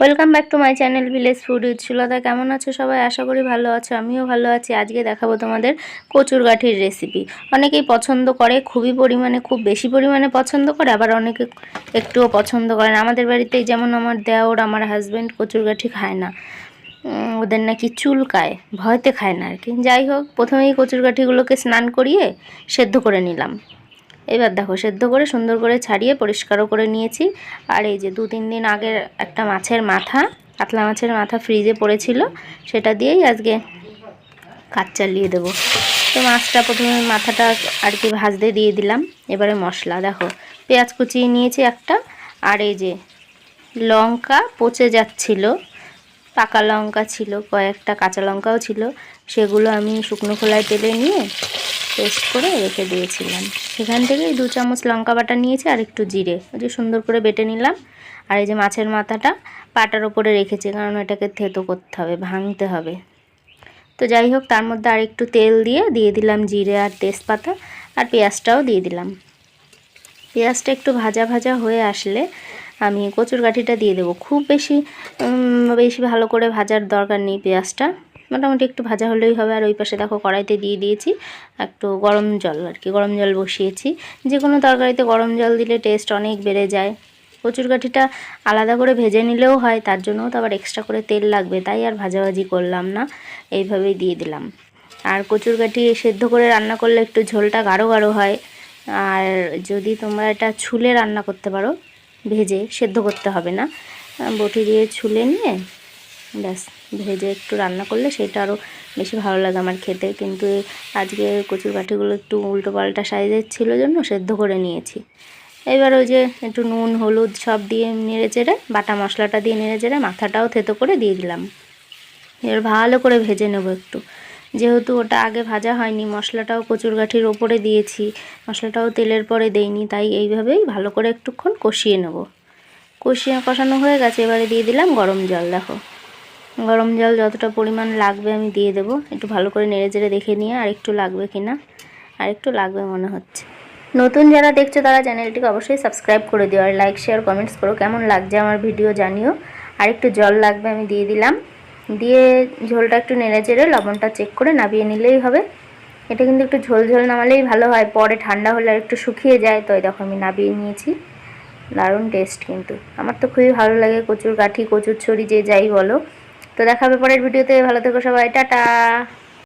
Welcome back to my channel village food with Sulata কেমন আছো সবাই? আশা করি ভালো আছো, আমিও ভালো আছি। আজকে দেখাবো তোমাদের কচুর গাঠির রেসিপি অনেকেই পছন্দ করে, খুবই পরিমাণে, খুব বেশি পরিমাণে পছন্দ করে, আবার অনেকে একটুও পছন্দ করে না। আমাদের বাড়িতেই যেমন আমার দেওর, আমার হাজব্যান্ড কচুর গাঠি খায় না। ওদের নাকি চুলকায়, ভয়তে খায় না আর কি। যাই হোক, প্রথমেই কচুর গাঠিগুলোকে স্নান করিয়ে সেদ্ধ করে নিলাম। এবার দেখো সেদ্ধ করে সুন্দর করে ছাড়িয়ে পরিষ্কারও করে নিয়েছি। আর এই যে দু তিন দিন আগের একটা মাছের মাথা, কাতলা মাছের মাথা ফ্রিজে পড়েছিল, সেটা দিয়েই আজকে কাজ চালিয়ে দেবো। তো মাছটা প্রথমে মাথাটা আর কি ভাজতে দিয়ে দিলাম, এবারে মশলা। দেখো, পেঁয়াজ কুচিয়ে নিয়েছি একটা, আর এই যে লঙ্কা পচে যাচ্ছিল, পাকা লঙ্কা ছিল, কয়েকটা কাঁচা লঙ্কাও ছিল, সেগুলো আমি শুকনো খোলায় তেলে নিয়ে পেস্ট করে রেখে দিয়েছিলাম। সেখান থেকেই দু চামচ লঙ্কা বাটা নিয়েছি আর একটু জিরে। ওই যে সুন্দর করে বেটে নিলাম। আর এই যে মাছের মাথাটা পাটার ওপরে রেখেছি, কারণ এটাকে থেতো করতে হবে, ভাঙতে হবে। তো যাই হোক, তার মধ্যে আর একটু তেল দিয়ে দিয়ে দিলাম জিরে আর তেজপাতা আর পেঁয়াজটাও দিয়ে দিলাম। পেঁয়াজটা একটু ভাজা ভাজা হয়ে আসলে আমি কচুর গাঠিটা দিয়ে দেবো। খুব বেশি বেশি ভালো করে ভাজার দরকার নেই পেঁয়াজটা। মোটামুটি একটু ভাজা হলেই হবে। আর ওই পাশে দেখো কড়াইতে দিয়ে দিয়েছি একটু গরম জল আর কি, গরম জল বসিয়েছি। যে কোনো তরকারিতে গরম জল দিলে টেস্ট অনেক বেড়ে যায়। কচুর গাঠিটা আলাদা করে ভেজে নিলেও হয়, তার জন্যও তো আবার এক্সট্রা করে তেল লাগবে, তাই আর ভাজাভাজি করলাম না। এইভাবেই দিয়ে দিলাম। আর কচুর গাঠি সেদ্ধ করে রান্না করলে একটু ঝোলটা গাঢ় গাঢ় হয়। আর যদি তোমরা এটা ছুলে রান্না করতে পারো, ভেজে সেদ্ধ করতে হবে না। বটি দিয়ে ছুলে নিয়ে ব্যাস, ভেজে একটু রান্না করলে সেটা আরও বেশি ভালো লাগে আমার খেতে। কিন্তু আজকে কচুর কাঠিগুলো একটু উল্টো পাল্টা সাইজের ছিল জন্য সেদ্ধ করে নিয়েছি। এবার ওই যে একটু নুন, হলুদ সব দিয়ে নেড়ে চেড়ে, বাটা মশলাটা দিয়ে নেড়ে চেড়ে মাথাটাও থেতো করে দিয়ে দিলাম। এবার ভালো করে ভেজে নেব একটু। যেহেতু ওটা আগে ভাজা হয়নি, মশলাটাও কচুর গাঠির ওপরে দিয়েছি, মশলাটাও তেলের পরে দেইনি, তাই এইভাবেই ভালো করে একটুক্ষণ কষিয়ে নেব। কষিয়ে কষানো হয়ে গেছে, এবারে দিয়ে দিলাম গরম জল, দেখো। গরম জল যতটা পরিমাণ লাগবে আমি দিয়ে দেবো। একটু ভালো করে নেড়ে চেড়ে দেখে নিয়ে আর একটু লাগবে কিনা। আর একটু লাগবে মনে হচ্ছে। নতুন যারা দেখছ তারা চ্যানেলটিকে অবশ্যই সাবস্ক্রাইব করে দিও আর লাইক শেয়ার কমেন্টস করো। কেমন লাগছে আমার ভিডিও জানিও। আর একটু জল লাগবে আমি দিয়ে দিলাম। দিয়ে ঝোলটা একটু নেড়ে চেড়ে লবণটা চেক করে নামিয়ে নিলেই হবে। এটা কিন্তু একটু ঝোল ঝোল নামালেই ভালো হয়। পরে ঠান্ডা হলে আর একটু শুকিয়ে যায়। তো দেখো আমি নামিয়ে নিয়েছি। দারুণ টেস্ট কিন্তু। আমার তো খুবই ভালো লাগে কচুর কাঠি কচুর ছড়ি যে যাই বলো। তো দেখাবে পরের ভিডিওতে। ভালো থেকো সবাই। টাটা।